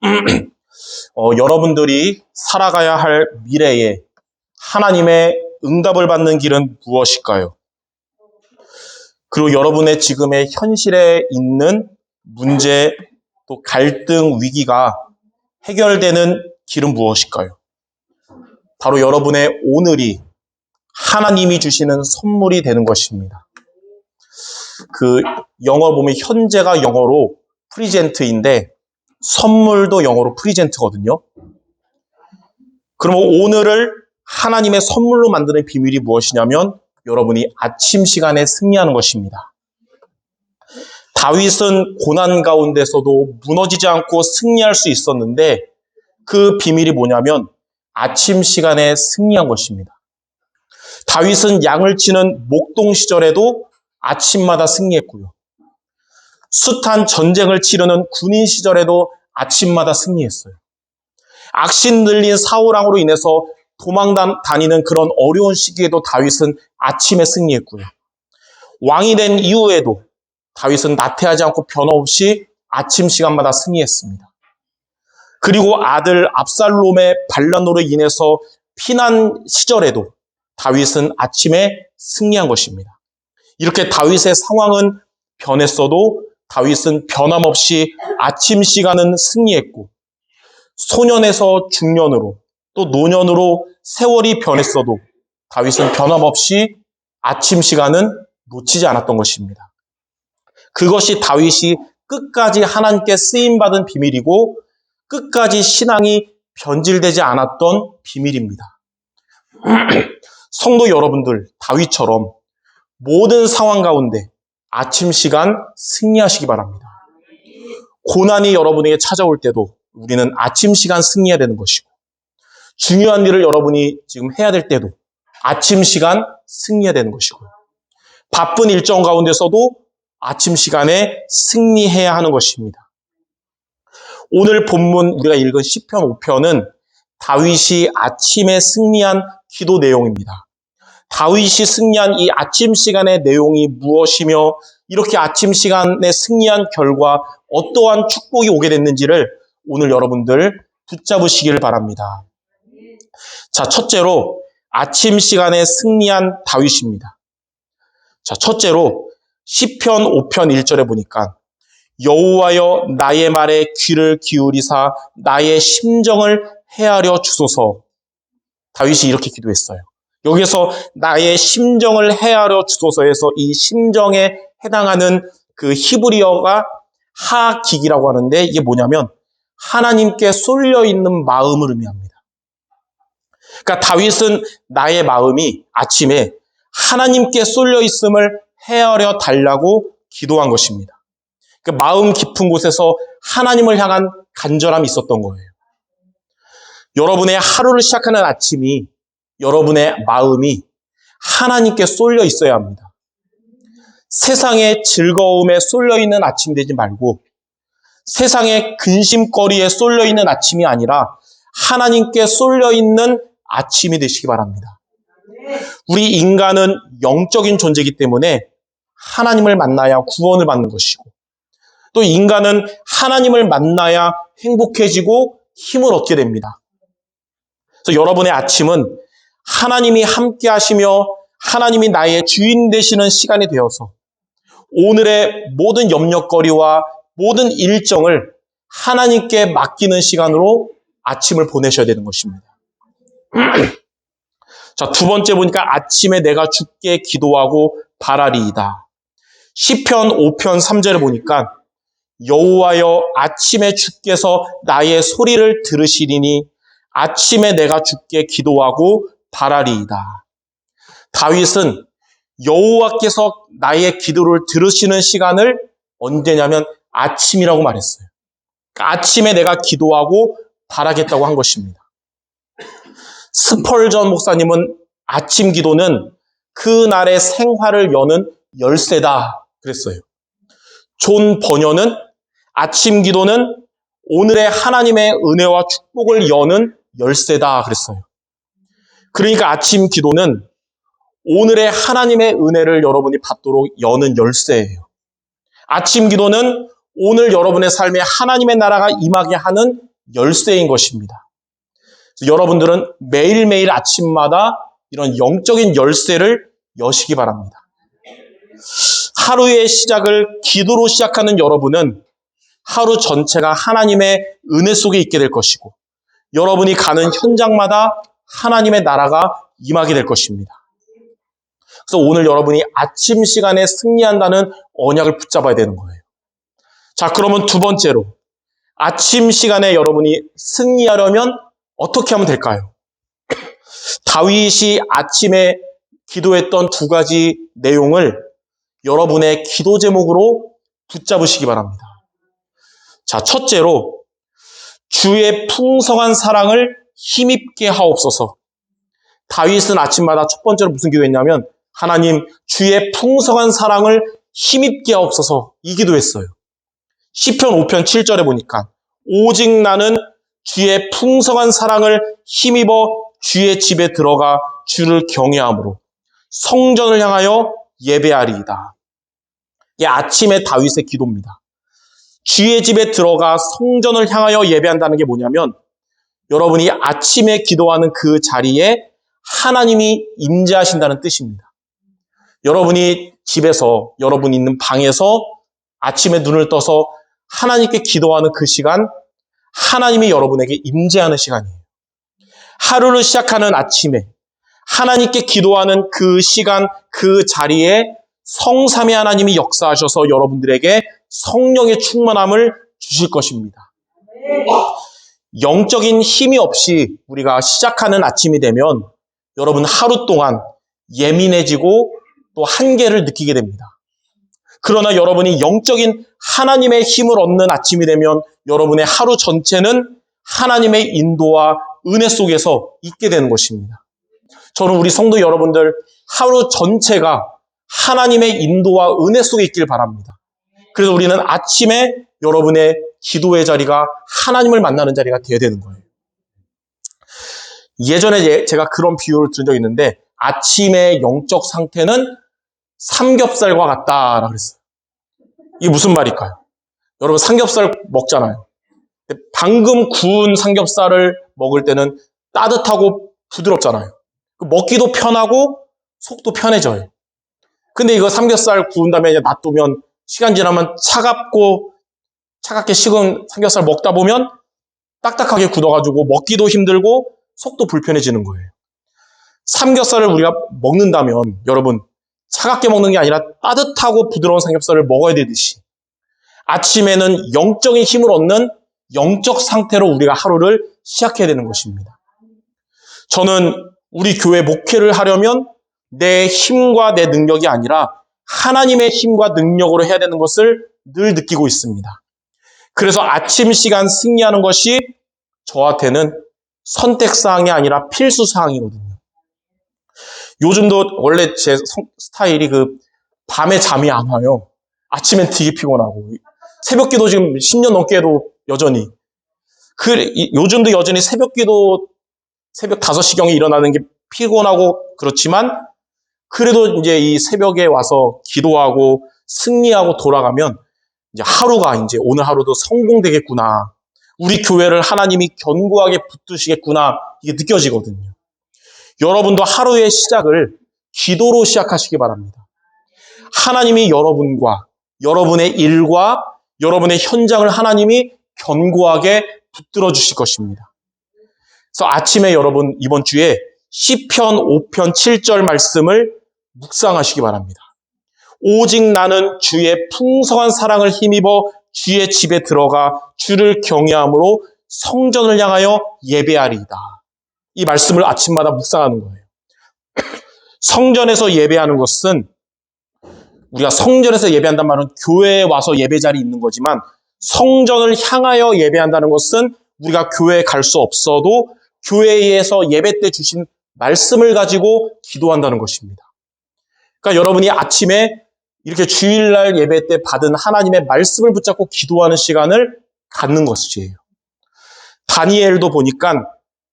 어, 여러분들이 살아가야 할 미래에 하나님의 응답을 받는 길은 무엇일까요? 그리고 여러분의 지금의 현실에 있는 문제, 또 갈등, 위기가 해결되는 길은 무엇일까요? 바로 여러분의 오늘이 하나님이 주시는 선물이 되는 것입니다. 그 영어 보면 현재가 영어로 프리젠트인데 선물도 영어로 프리젠트거든요. 그럼 오늘을 하나님의 선물로 만드는 비밀이 무엇이냐면 여러분이 아침 시간에 승리하는 것입니다. 다윗은 고난 가운데서도 무너지지 않고 승리할 수 있었는데 그 비밀이 뭐냐면 아침 시간에 승리한 것입니다. 다윗은 양을 치는 목동 시절에도 아침마다 승리했고요. 숱한 전쟁을 치르는 군인 시절에도 아침마다 승리했어요. 악신 들린 사우랑으로 인해서 도망 다니는 그런 어려운 시기에도 다윗은 아침에 승리했고요. 왕이 된 이후에도 다윗은 나태하지 않고 변함없이 아침 시간마다 승리했습니다. 그리고 아들 압살롬의 반란으로 인해서 피난 시절에도 다윗은 아침에 승리한 것입니다. 이렇게 다윗의 상황은 변했어도 다윗은 변함없이 아침 시간은 승리했고 소년에서 중년으로 또 노년으로 세월이 변했어도 다윗은 변함없이 아침 시간은 놓치지 않았던 것입니다. 그것이 다윗이 끝까지 하나님께 쓰임 받은 비밀이고 끝까지 신앙이 변질되지 않았던 비밀입니다. 성도 여러분들 다윗처럼 모든 상황 가운데 아침 시간 승리하시기 바랍니다. 고난이 여러분에게 찾아올 때도 우리는 아침 시간 승리해야 되는 것이고 중요한 일을 여러분이 지금 해야 될 때도 아침 시간 승리해야 되는 것이고요. 바쁜 일정 가운데서도 아침 시간에 승리해야 하는 것입니다. 오늘 본문 우리가 읽은 시편 5편은 다윗이 아침에 승리한 기도 내용입니다. 다윗이 승리한 이 아침 시간의 내용이 무엇이며 이렇게 아침 시간에 승리한 결과 어떠한 축복이 오게 됐는지를 오늘 여러분들 붙잡으시기를 바랍니다. 자, 첫째로 아침 시간에 승리한 다윗입니다. 자, 첫째로 시편 5편 1절에 보니까 여호와여 나의 말에 귀를 기울이사 나의 심정을 헤아려 주소서. 다윗이 이렇게 기도했어요. 여기서 나의 심정을 헤아려 주소서에서 이 심정에 해당하는 그 히브리어가 하기기라고 하는데 이게 뭐냐면 하나님께 쏠려 있는 마음을 의미합니다. 그러니까 다윗은 나의 마음이 아침에 하나님께 쏠려 있음을 헤아려 달라고 기도한 것입니다. 그 마음 깊은 곳에서 하나님을 향한 간절함이 있었던 거예요. 여러분의 하루를 시작하는 아침이 여러분의 마음이 하나님께 쏠려 있어야 합니다. 세상의 즐거움에 쏠려 있는 아침 되지 말고 세상의 근심거리에 쏠려 있는 아침이 아니라 하나님께 쏠려 있는 아침이 되시기 바랍니다. 우리 인간은 영적인 존재이기 때문에 하나님을 만나야 구원을 받는 것이고 또 인간은 하나님을 만나야 행복해지고 힘을 얻게 됩니다. 그래서 여러분의 아침은 하나님이 함께 하시며 하나님이 나의 주인 되시는 시간이 되어서 오늘의 모든 염려거리와 모든 일정을 하나님께 맡기는 시간으로 아침을 보내셔야 되는 것입니다. 자, 두 번째 보니까 아침에 내가 죽게 기도하고 바라리이다. 시편 5편 3절에 보니까 여호와여 아침에 주께서 나의 소리를 들으시리니 아침에 내가 주께 기도하고 바라리이다. 다윗은 여호와께서 나의 기도를 들으시는 시간을 언제냐면 아침이라고 말했어요. 아침에 내가 기도하고 바라겠다고 한 것입니다. 스펄전 목사님은 아침 기도는 그 날의 생활을 여는 열쇠다 그랬어요. 존 버녀는 아침 기도는 오늘의 하나님의 은혜와 축복을 여는 열쇠다 그랬어요. 그러니까 아침 기도는 오늘의 하나님의 은혜를 여러분이 받도록 여는 열쇠예요. 아침 기도는 오늘 여러분의 삶에 하나님의 나라가 임하게 하는 열쇠인 것입니다. 여러분들은 매일매일 아침마다 이런 영적인 열쇠를 여시기 바랍니다. 하루의 시작을 기도로 시작하는 여러분은 하루 전체가 하나님의 은혜 속에 있게 될 것이고 여러분이 가는 현장마다 하나님의 나라가 임하게 될 것입니다. 그래서 오늘 여러분이 아침 시간에 승리한다는 언약을 붙잡아야 되는 거예요. 자, 그러면 두 번째로 아침 시간에 여러분이 승리하려면 어떻게 하면 될까요? 다윗이 아침에 기도했던 두 가지 내용을 여러분의 기도 제목으로 붙잡으시기 바랍니다. 자, 첫째로 주의 풍성한 사랑을 힘입게 하옵소서. 다윗은 아침마다 첫 번째로 무슨 기도했냐면 하나님 주의 풍성한 사랑을 힘입게 하옵소서 이 기도했어요. 시편 5편 7절에 보니까 오직 나는 주의 풍성한 사랑을 힘입어 주의 집에 들어가 주를 경외함으로 성전을 향하여 예배하리이다. 이 아침에 다윗의 기도입니다. 주의 집에 들어가 성전을 향하여 예배한다는 게 뭐냐면 여러분이 아침에 기도하는 그 자리에 하나님이 임재하신다는 뜻입니다. 여러분이 집에서 여러분 있는 방에서 아침에 눈을 떠서 하나님께 기도하는 그 시간 하나님이 여러분에게 임재하는 시간이에요. 하루를 시작하는 아침에 하나님께 기도하는 그 시간 그 자리에 성삼의 하나님이 역사하셔서 여러분들에게 성령의 충만함을 주실 것입니다. 영적인 힘이 없이 우리가 시작하는 아침이 되면 여러분 하루 동안 예민해지고 또 한계를 느끼게 됩니다. 그러나 여러분이 영적인 하나님의 힘을 얻는 아침이 되면 여러분의 하루 전체는 하나님의 인도와 은혜 속에서 있게 되는 것입니다. 저는 우리 성도 여러분들 하루 전체가 하나님의 인도와 은혜 속에 있길 바랍니다. 그래서 우리는 아침에 여러분의 기도의 자리가 하나님을 만나는 자리가 되어야 되는 거예요. 예전에 제가 그런 비유를 들은 적이 있는데 아침의 영적 상태는 삼겹살과 같다라고 그랬어요. 이게 무슨 말일까요? 여러분 삼겹살 먹잖아요. 방금 구운 삼겹살을 먹을 때는 따뜻하고 부드럽잖아요. 먹기도 편하고 속도 편해져요. 근데 이거 삼겹살 구운 다음에 놔두면 시간 지나면 차갑고 차갑게 식은 삼겹살 먹다 보면 딱딱하게 굳어가지고 먹기도 힘들고 속도 불편해지는 거예요. 삼겹살을 우리가 먹는다면 여러분 차갑게 먹는 게 아니라 따뜻하고 부드러운 삼겹살을 먹어야 되듯이 아침에는 영적인 힘을 얻는 영적 상태로 우리가 하루를 시작해야 되는 것입니다. 저는 우리 교회 목회를 하려면 내 힘과 내 능력이 아니라 하나님의 힘과 능력으로 해야 되는 것을 늘 느끼고 있습니다. 그래서 아침 시간 승리하는 것이 저한테는 선택사항이 아니라 필수사항이거든요. 요즘도 원래 제 스타일이 그 밤에 잠이 안 와요. 아침엔 되게 피곤하고. 새벽 기도 지금 10년 넘게 해도 여전히. 그, 요즘도 여전히 새벽 기도, 새벽 5시경에 일어나는 게 피곤하고 그렇지만 그래도 이제 이 새벽에 와서 기도하고 승리하고 돌아가면 이제 하루가 이제 오늘 하루도 성공되겠구나. 우리 교회를 하나님이 견고하게 붙드시겠구나. 이게 느껴지거든요. 여러분도 하루의 시작을 기도로 시작하시기 바랍니다. 하나님이 여러분과 여러분의 일과 여러분의 현장을 하나님이 견고하게 붙들어 주실 것입니다. 그래서 아침에 여러분 이번 주에 시편 5편 7절 말씀을 묵상하시기 바랍니다. 오직 나는 주의 풍성한 사랑을 힘입어 주의 집에 들어가 주를 경외함으로 성전을 향하여 예배하리이다. 이 말씀을 아침마다 묵상하는 거예요. 성전에서 예배하는 것은 우리가 성전에서 예배한다는 말은 교회에 와서 예배 자리 있는 거지만 성전을 향하여 예배한다는 것은 우리가 교회에 갈 수 없어도 교회에서 예배 때 주신 말씀을 가지고 기도한다는 것입니다. 그러니까 여러분이 아침에 이렇게 주일날 예배 때 받은 하나님의 말씀을 붙잡고 기도하는 시간을 갖는 것이에요. 다니엘도 보니까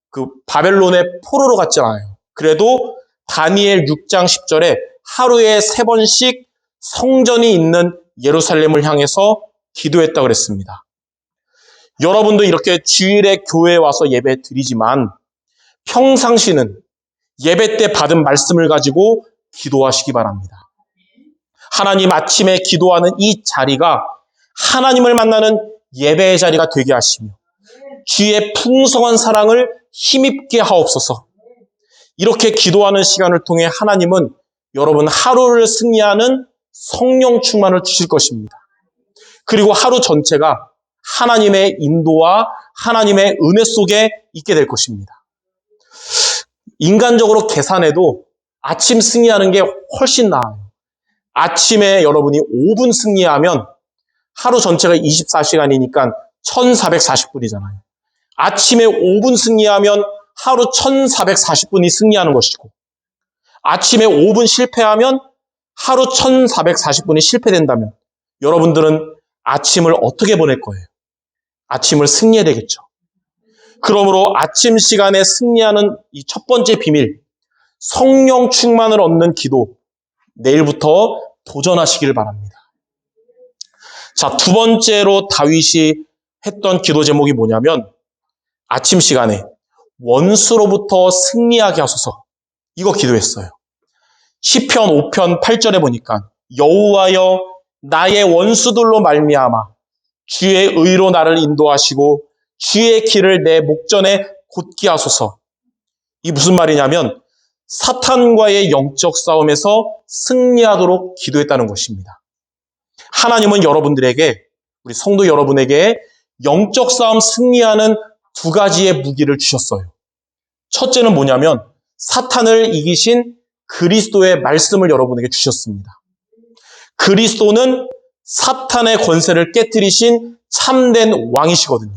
그 바벨론의 포로로 갔잖아요. 그래도 다니엘 6장 10절에 하루에 세 번씩 성전이 있는 예루살렘을 향해서 기도했다 그랬습니다. 여러분도 이렇게 주일에 교회에 와서 예배 드리지만 평상시는 예배 때 받은 말씀을 가지고 기도하시기 바랍니다. 하나님 아침에 기도하는 이 자리가 하나님을 만나는 예배의 자리가 되게 하시며 주의 풍성한 사랑을 힘입게 하옵소서. 이렇게 기도하는 시간을 통해 하나님은 여러분 하루를 승리하는 성령 충만을 주실 것입니다. 그리고 하루 전체가 하나님의 인도와 하나님의 은혜 속에 있게 될 것입니다. 인간적으로 계산해도 아침 승리하는 게 훨씬 나아요. 아침에 여러분이 5분 승리하면 하루 전체가 24시간이니까 1440분이잖아요. 아침에 5분 승리하면 하루 1440분이 승리하는 것이고, 아침에 5분 실패하면 하루 1440분이 실패된다면, 여러분들은 아침을 어떻게 보낼 거예요? 아침을 승리해야 되겠죠. 그러므로 아침 시간에 승리하는 이 첫 번째 비밀, 성령 충만을 얻는 기도, 내일부터 도전하시길 바랍니다. 자, 두 번째로 다윗이 했던 기도 제목이 뭐냐면 아침 시간에 원수로부터 승리하게 하소서. 이거 기도했어요. 시편 5편 8절에 보니까 여호와여 나의 원수들로 말미암아 주의 의로 나를 인도하시고 주의 길을 내 목전에 곧게 하소서. 이 무슨 말이냐면 사탄과의 영적 싸움에서 승리하도록 기도했다는 것입니다. 하나님은 여러분들에게 우리 성도 여러분에게 영적 싸움 승리하는 두 가지의 무기를 주셨어요. 첫째는 뭐냐면 사탄을 이기신 그리스도의 말씀을 여러분에게 주셨습니다. 그리스도는 사탄의 권세를 깨뜨리신 참된 왕이시거든요.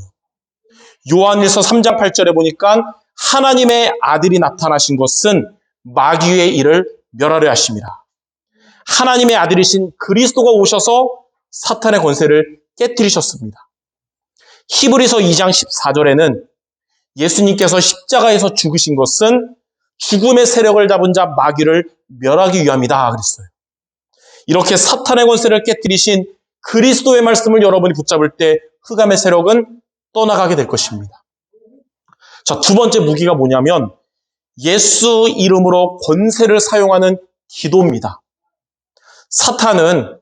요한일서 3장 8절에 보니까 하나님의 아들이 나타나신 것은 마귀의 일을 멸하려 하십니다. 하나님의 아들이신 그리스도가 오셔서 사탄의 권세를 깨뜨리셨습니다. 히브리서 2장 14절에는 예수님께서 십자가에서 죽으신 것은 죽음의 세력을 잡은 자 마귀를 멸하기 위함이다 그랬어요. 이렇게 사탄의 권세를 깨뜨리신 그리스도의 말씀을 여러분이 붙잡을 때 흑암의 세력은 떠나가게 될 것입니다. 자, 두 번째 무기가 뭐냐면 예수 이름으로 권세를 사용하는 기도입니다. 사탄은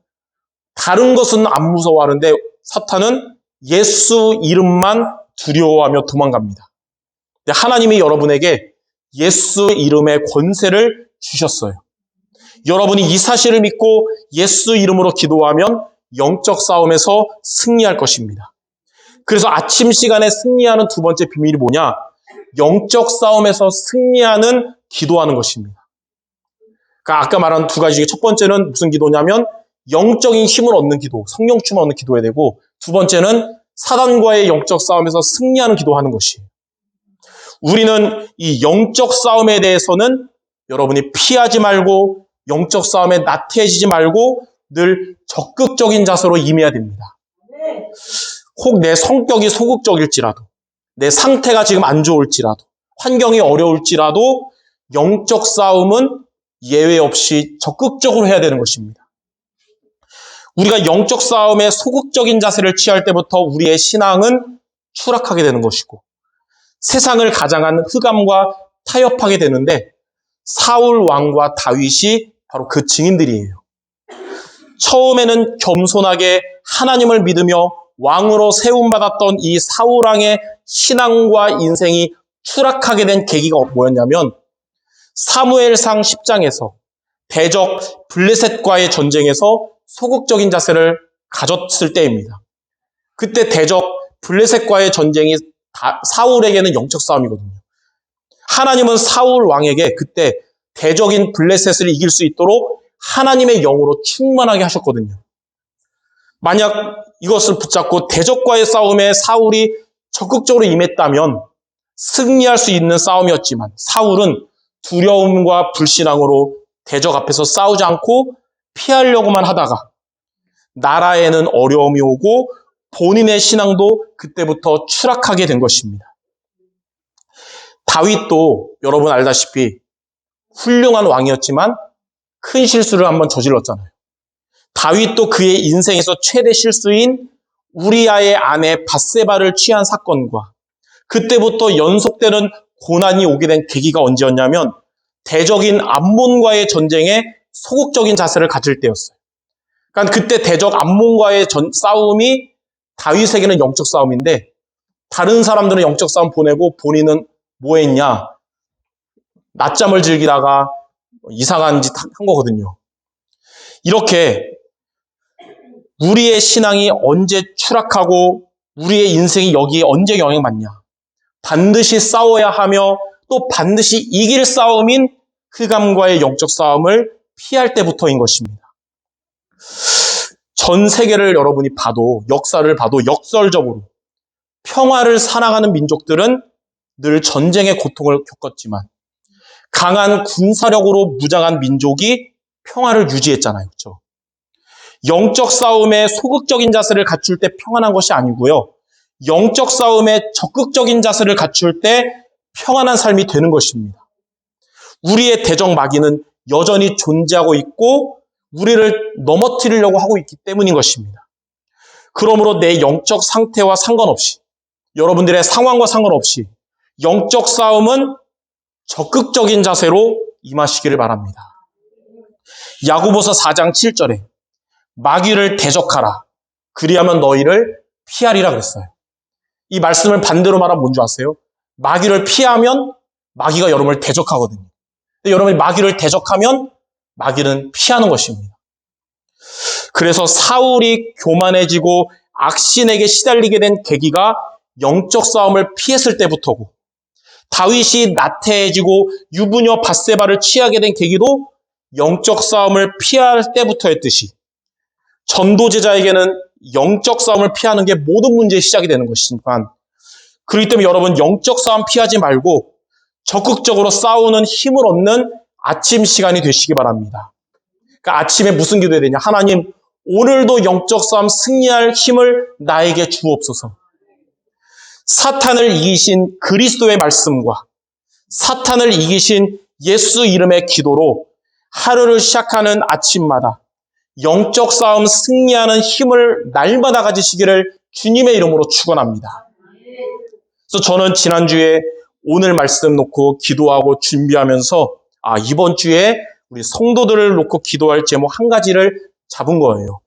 다른 것은 안 무서워하는데 사탄은 예수 이름만 두려워하며 도망갑니다. 하나님이 여러분에게 예수 이름의 권세를 주셨어요. 여러분이 이 사실을 믿고 예수 이름으로 기도하면 영적 싸움에서 승리할 것입니다. 그래서 아침 시간에 승리하는 두 번째 비밀이 뭐냐? 영적 싸움에서 승리하는 기도하는 것입니다. 그러니까 아까 말한 두 가지 중에 첫 번째는 무슨 기도냐면 영적인 힘을 얻는 기도, 성령 충만 얻는 기도해야 되고 두 번째는 사단과의 영적 싸움에서 승리하는 기도하는 것이에요. 우리는 이 영적 싸움에 대해서는 여러분이 피하지 말고 영적 싸움에 나태해지지 말고 늘 적극적인 자세로 임해야 됩니다. 혹 내 성격이 소극적일지라도 내 상태가 지금 안 좋을지라도 환경이 어려울지라도 영적 싸움은 예외 없이 적극적으로 해야 되는 것입니다. 우리가 영적 싸움에 소극적인 자세를 취할 때부터 우리의 신앙은 추락하게 되는 것이고 세상을 가장한 흑암과 타협하게 되는데 사울 왕과 다윗이 바로 그 증인들이에요. 처음에는 겸손하게 하나님을 믿으며 왕으로 세움받았던 이 사울 왕의 신앙과 인생이 추락하게 된 계기가 뭐였냐면 사무엘상 10장에서 대적 블레셋과의 전쟁에서 소극적인 자세를 가졌을 때입니다. 그때 대적 블레셋과의 전쟁이 사울에게는 영적 싸움이거든요. 하나님은 사울 왕에게 그때 대적인 블레셋을 이길 수 있도록 하나님의 영으로 충만하게 하셨거든요. 만약 이것을 붙잡고 대적과의 싸움에 사울이 적극적으로 임했다면 승리할 수 있는 싸움이었지만 사울은 두려움과 불신앙으로 대적 앞에서 싸우지 않고 피하려고만 하다가 나라에는 어려움이 오고 본인의 신앙도 그때부터 추락하게 된 것입니다. 다윗도 여러분 알다시피 훌륭한 왕이었지만 큰 실수를 한번 저질렀잖아요. 다윗도 그의 인생에서 최대 실수인 우리아의 아내 바세바를 취한 사건과 그때부터 연속되는 고난이 오게 된 계기가 언제였냐면 대적인 암몬과의 전쟁에 소극적인 자세를 가질 때였어요. 그러니까 그때 대적 암몬과의 전, 싸움이 다윗에게는 영적 싸움인데 다른 사람들은 영적 싸움 보내고 본인은 뭐 했냐? 낮잠을 즐기다가 이상한 짓 한 거거든요. 이렇게 우리의 신앙이 언제 추락하고 우리의 인생이 여기에 언제 영향받냐? 반드시 싸워야 하며 또 반드시 이길 싸움인 흑암과의 영적 싸움을 피할 때부터인 것입니다. 전 세계를 여러분이 봐도 역사를 봐도 역설적으로 평화를 살아가는 민족들은 늘 전쟁의 고통을 겪었지만 강한 군사력으로 무장한 민족이 평화를 유지했잖아요. 그렇죠? 영적 싸움에 소극적인 자세를 갖출 때 평안한 것이 아니고요. 영적 싸움에 적극적인 자세를 갖출 때 평안한 삶이 되는 것입니다. 우리의 대적 마귀는 여전히 존재하고 있고 우리를 넘어뜨리려고 하고 있기 때문인 것입니다. 그러므로 내 영적 상태와 상관없이 여러분들의 상황과 상관없이 영적 싸움은 적극적인 자세로 임하시기를 바랍니다. 야구보서 4장 7절에 마귀를 대적하라. 그리하면 너희를 피하리라 그랬어요. 이 말씀을 반대로 말하면 뭔지 아세요? 마귀를 피하면 마귀가 여러분을 대적하거든요. 여러분이 마귀를 대적하면 마귀는 피하는 것입니다. 그래서 사울이 교만해지고 악신에게 시달리게 된 계기가 영적 싸움을 피했을 때부터고 다윗이 나태해지고 유부녀 바세바를 취하게 된 계기도 영적 싸움을 피할 때부터였듯이 전도제자에게는 영적 싸움을 피하는 게 모든 문제의 시작이 되는 것이지만 그렇기 때문에 여러분 영적 싸움 피하지 말고 적극적으로 싸우는 힘을 얻는 아침 시간이 되시기 바랍니다. 그러니까 아침에 무슨 기도해야 되냐? 하나님, 오늘도 영적 싸움 승리할 힘을 나에게 주옵소서. 사탄을 이기신 그리스도의 말씀과 사탄을 이기신 예수 이름의 기도로 하루를 시작하는 아침마다 영적 싸움 승리하는 힘을 날마다 가지시기를 주님의 이름으로 축원합니다. 그래서 저는 지난주에 오늘 말씀 놓고 기도하고 준비하면서 아 이번 주에 우리 성도들을 놓고 기도할 제목 한 가지를 잡은 거예요.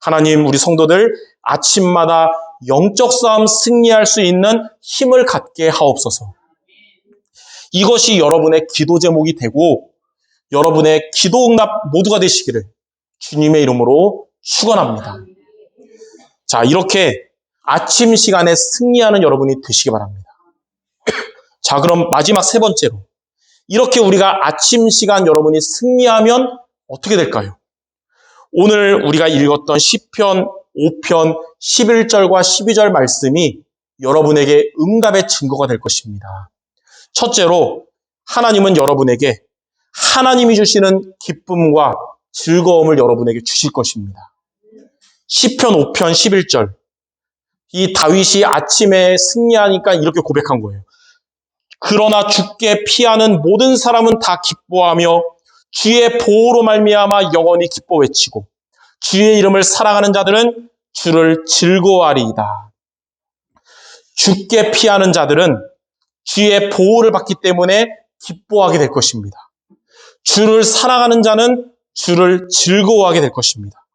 하나님 우리 성도들 아침마다 영적 싸움 승리할 수 있는 힘을 갖게 하옵소서. 이것이 여러분의 기도 제목이 되고 여러분의 기도 응답 모두가 되시기를 주님의 이름으로 축원합니다. 자, 이렇게 아침 시간에 승리하는 여러분이 되시기 바랍니다. 자, 그럼 마지막 세 번째로 이렇게 우리가 아침 시간 여러분이 승리하면 어떻게 될까요? 오늘 우리가 읽었던 시편 5편 11절과 12절 말씀이 여러분에게 응답의 증거가 될 것입니다. 첫째로 하나님은 여러분에게 하나님이 주시는 기쁨과 즐거움을 여러분에게 주실 것입니다. 시편 5편 11절. 이 다윗이 아침에 승리하니까 이렇게 고백한 거예요. 그러나 죽게 피하는 모든 사람은 다 기뻐하며 주의 보호로 말미암아 영원히 기뻐 외치고 주의 이름을 사랑하는 자들은 주를 즐거워하리이다. 죽게 피하는 자들은 주의 보호를 받기 때문에 기뻐하게 될 것입니다. 주를 사랑하는 자는 주를 즐거워하게 될 것입니다.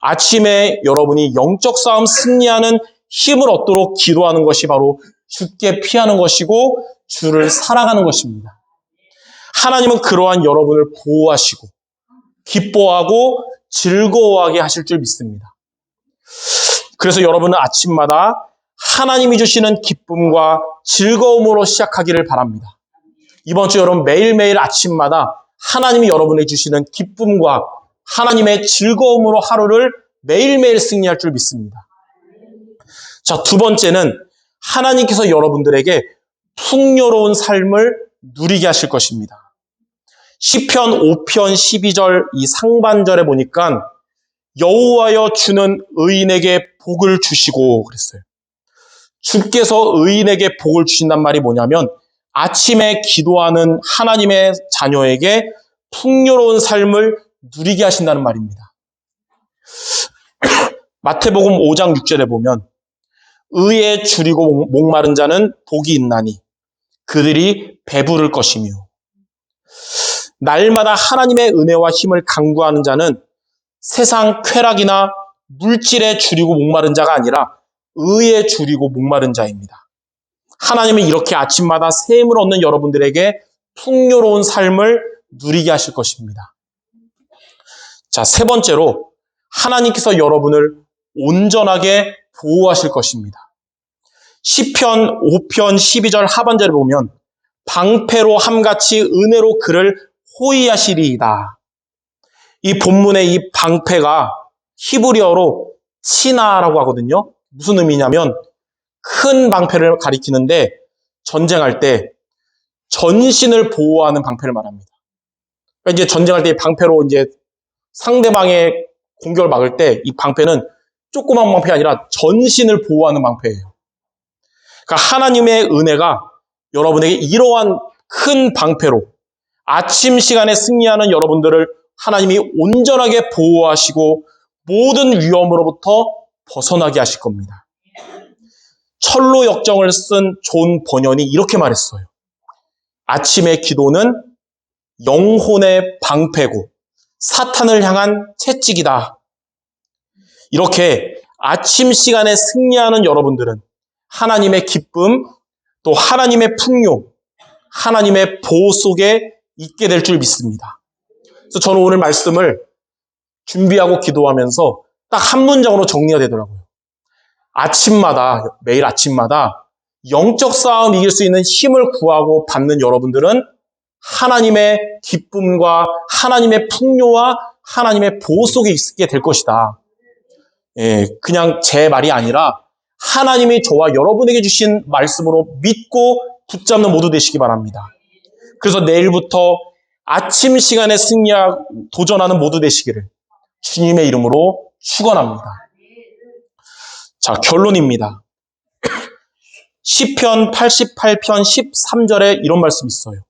아침에 여러분이 영적 싸움 승리하는 힘을 얻도록 기도하는 것이 바로 죽게 피하는 것이고 주를 사랑하는 것입니다. 하나님은 그러한 여러분을 보호하시고 기뻐하고 즐거워하게 하실 줄 믿습니다. 그래서 여러분은 아침마다 하나님이 주시는 기쁨과 즐거움으로 시작하기를 바랍니다. 이번 주 여러분 매일매일 아침마다 하나님이 여러분에게 주시는 기쁨과 하나님의 즐거움으로 하루를 매일매일 승리할 줄 믿습니다. 자, 두 번째는 하나님께서 여러분들에게 풍요로운 삶을 누리게 하실 것입니다. 시편 5편 12절 이 상반절에 보니까 여호와여 주는 의인에게 복을 주시고 그랬어요. 주께서 의인에게 복을 주신단 말이 뭐냐면 아침에 기도하는 하나님의 자녀에게 풍요로운 삶을 누리게 하신다는 말입니다. 마태복음 5장 6절에 보면 의에 줄이고 목- 목마른 자는 복이 있나니 그들이 배부를 것이며 날마다 하나님의 은혜와 힘을 강구하는 자는 세상 쾌락이나 물질에 줄이고 목마른 자가 아니라 의에 줄이고 목마른 자입니다. 하나님은 이렇게 아침마다 샘을 얻는 여러분들에게 풍요로운 삶을 누리게 하실 것입니다. 자, 세 번째로 하나님께서 여러분을 온전하게 보호하실 것입니다. 시편 5편 12절 하반절에 보면 방패로 함같이 은혜로 그를 호위하시리이다. 이 본문의 이 방패가 히브리어로 치나라고 하거든요. 무슨 의미냐면 큰 방패를 가리키는데 전쟁할 때 전신을 보호하는 방패를 말합니다. 그러니까 이제 전쟁할 때이 방패로 이제 상대방의 공격을 막을 때 이 방패는 조그만 방패가 아니라 전신을 보호하는 방패예요. 그러니까 하나님의 은혜가 여러분에게 이러한 큰 방패로 아침 시간에 승리하는 여러분들을 하나님이 온전하게 보호하시고 모든 위험으로부터 벗어나게 하실 겁니다. 철로 역정을 쓴 존 번연이 이렇게 말했어요. 아침의 기도는 영혼의 방패고 사탄을 향한 채찍이다. 이렇게 아침 시간에 승리하는 여러분들은 하나님의 기쁨, 또 하나님의 풍요, 하나님의 보호 속에 있게 될 줄 믿습니다. 그래서 저는 오늘 말씀을 준비하고 기도하면서 딱 한 문장으로 정리가 되더라고요. 아침마다, 매일 아침마다 영적 싸움 이길 수 있는 힘을 구하고 받는 여러분들은 하나님의 기쁨과 하나님의 풍요와 하나님의 보호 속에 있게 될 것이다. 예, 그냥 제 말이 아니라 하나님이 저와 여러분에게 주신 말씀으로 믿고 붙잡는 모두 되시기 바랍니다. 그래서 내일부터 아침 시간에 승리하 도전하는 모두 되시기를 주님의 이름으로 축원합니다. 자, 결론입니다. 시편 88편 13절에 이런 말씀이 있어요.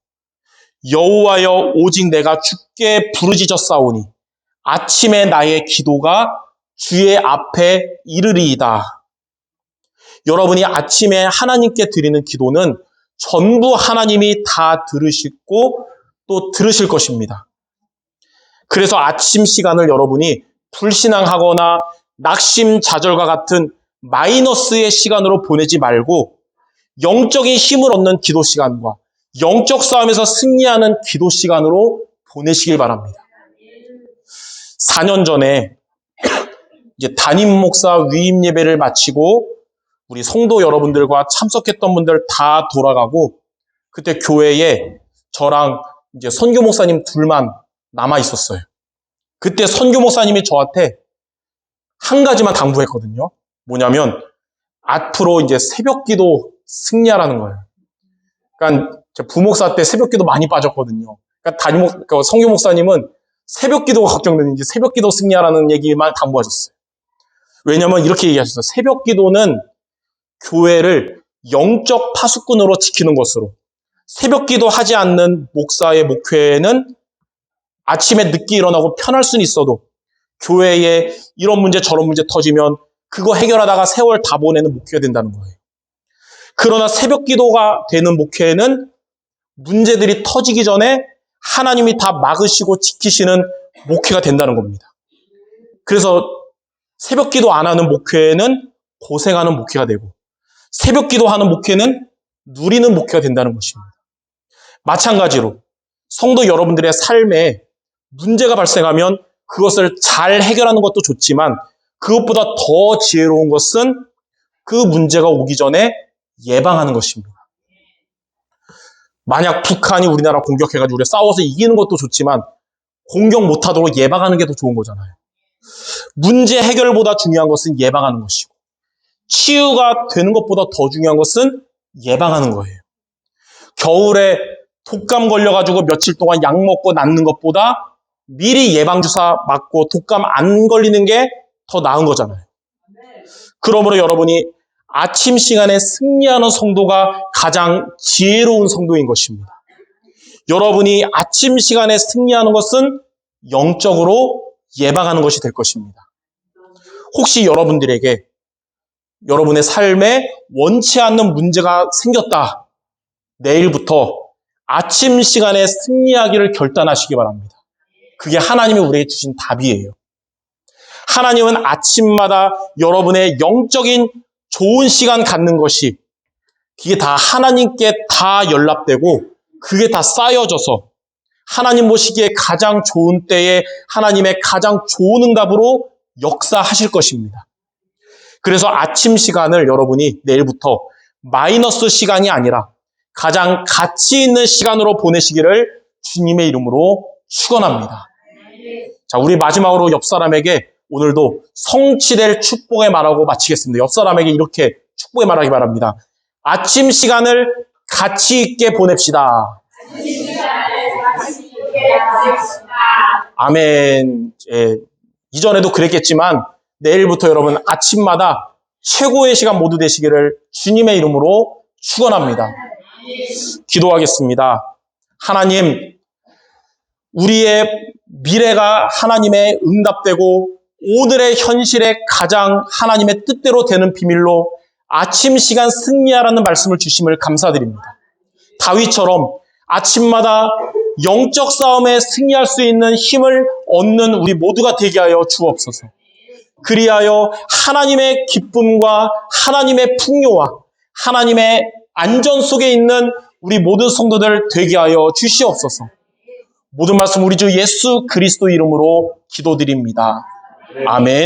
여호와여 오직 내가 주께 부르짖었사오니 아침에 나의 기도가 주의 앞에 이르리이다. 여러분이 아침에 하나님께 드리는 기도는 전부 하나님이 다 들으시고 또 들으실 것입니다. 그래서 아침 시간을 여러분이 불신앙하거나 낙심 좌절과 같은 마이너스의 시간으로 보내지 말고 영적인 힘을 얻는 기도 시간과 영적 싸움에서 승리하는 기도 시간으로 보내시길 바랍니다. 4년 전에 이제 담임 목사 위임 예배를 마치고 우리 성도 여러분들과 참석했던 분들 다 돌아가고 그때 교회에 저랑 이제 선교 목사님 둘만 남아 있었어요. 그때 선교 목사님이 저한테 한 가지만 당부했거든요. 뭐냐면 앞으로 이제 새벽 기도 승리하라는 거예요. 그러니까 부목사 때 새벽 기도 많이 빠졌거든요. 그러니까 담임 목, 그러니까 성교 목사님은 새벽 기도가 걱정되는지 새벽 기도 승리하라는 얘기만 당부하셨어요. 왜냐면 이렇게 얘기하셨어요. 새벽 기도는 교회를 영적 파수꾼으로 지키는 것으로 새벽 기도 하지 않는 목사의 목회는 아침에 늦게 일어나고 편할 수는 있어도 교회에 이런 문제 저런 문제 터지면 그거 해결하다가 세월 다 보내는 목회가 된다는 거예요. 그러나 새벽 기도가 되는 목회는 문제들이 터지기 전에 하나님이 다 막으시고 지키시는 목회가 된다는 겁니다. 그래서 새벽 기도 안 하는 목회는 고생하는 목회가 되고 새벽 기도하는 목회는 누리는 목회가 된다는 것입니다. 마찬가지로 성도 여러분들의 삶에 문제가 발생하면 그것을 잘 해결하는 것도 좋지만 그것보다 더 지혜로운 것은 그 문제가 오기 전에 예방하는 것입니다. 만약 북한이 우리나라 공격해가지고 우리 싸워서 이기는 것도 좋지만 공격 못하도록 예방하는 게 더 좋은 거잖아요. 문제 해결보다 중요한 것은 예방하는 것이고 치유가 되는 것보다 더 중요한 것은 예방하는 거예요. 겨울에 독감 걸려가지고 며칠 동안 약 먹고 낫는 것보다 미리 예방주사 맞고 독감 안 걸리는 게 더 나은 거잖아요. 그러므로 여러분이 아침 시간에 승리하는 성도가 가장 지혜로운 성도인 것입니다. 여러분이 아침 시간에 승리하는 것은 영적으로 예방하는 것이 될 것입니다. 혹시 여러분들에게 여러분의 삶에 원치 않는 문제가 생겼다. 내일부터 아침 시간에 승리하기를 결단하시기 바랍니다. 그게 하나님이 우리에게 주신 답이에요. 하나님은 아침마다 여러분의 영적인 좋은 시간 갖는 것이 그게 다 하나님께 다 연락되고 그게 다 쌓여져서 하나님 보시기에 가장 좋은 때에 하나님의 가장 좋은 응답으로 역사하실 것입니다. 그래서 아침 시간을 여러분이 내일부터 마이너스 시간이 아니라 가장 가치 있는 시간으로 보내시기를 주님의 이름으로 축원합니다. 자, 우리 마지막으로 옆 사람에게 오늘도 성취될 축복의 말하고 마치겠습니다. 옆 사람에게 이렇게 축복의 말하기 바랍니다. 아침 시간을 가치 있게 보냅시다. 아멘. 예, 이전에도 그랬겠지만 내일부터 여러분 아침마다 최고의 시간 모두 되시기를 주님의 이름으로 축원합니다. 기도하겠습니다. 하나님, 우리의 미래가 하나님의 응답되고 오늘의 현실에 가장 하나님의 뜻대로 되는 비밀로 아침 시간 승리하라는 말씀을 주심을 감사드립니다. 다윗처럼 아침마다 영적 싸움에 승리할 수 있는 힘을 얻는 우리 모두가 되게 하여 주옵소서. 그리하여 하나님의 기쁨과 하나님의 풍요와 하나님의 안전 속에 있는 우리 모든 성도들 되게 하여 주시옵소서. 모든 말씀 우리 주 예수 그리스도 이름으로 기도드립니다. 아멘.